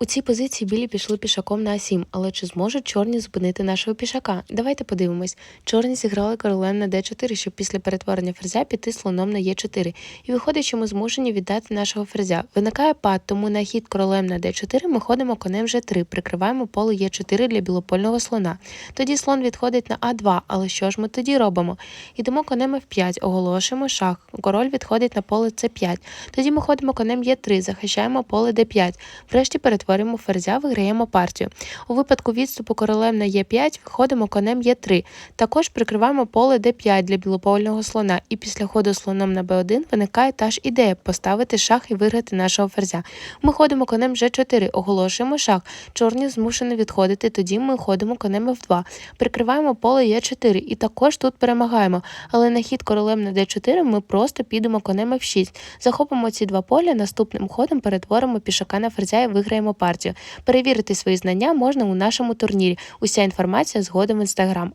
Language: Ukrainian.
У цій позиції білі пішли пішаком на А7, але чи зможуть чорні зупинити нашого пішака? Давайте подивимось. Чорні зіграли королем на Д4, щоб після перетворення ферзя піти слоном на Е4. І виходить, що ми змушені віддати нашого ферзя. Виникає пад, тому на хід королем на Д4 ми ходимо конем Ж3, прикриваємо поле Е4 для білопольного слона. Тоді слон відходить на А2, але що ж ми тоді робимо? Йдемо конем F5, оголошуємо шах. Король відходить на поле С5. Тоді ми ходимо конем Е3, захищаємо поле Д5. Врешті перетворюємо ферзя, виграємо партію. У випадку відступу королем на Е5 виходимо конем Е3. Також прикриваємо поле Д5 для білопольного слона. І після ходу слоном на Б1 виникає та ж ідея поставити шах і виграти нашого ферзя. Ми ходимо конем Ж4, оголошуємо шах. Чорні змушені відходити, тоді ми ходимо конем F2. Прикриваємо поле Е4 і також тут перемагаємо. Але на хід королем на Д4 ми просто підемо конем F6. Захопимо ці два поля, наступним ходом перетворимо пішака на ферзя і виграємо партію. Перевірити свої знання можна у нашому турнірі. Уся інформація згодом в інстаграм.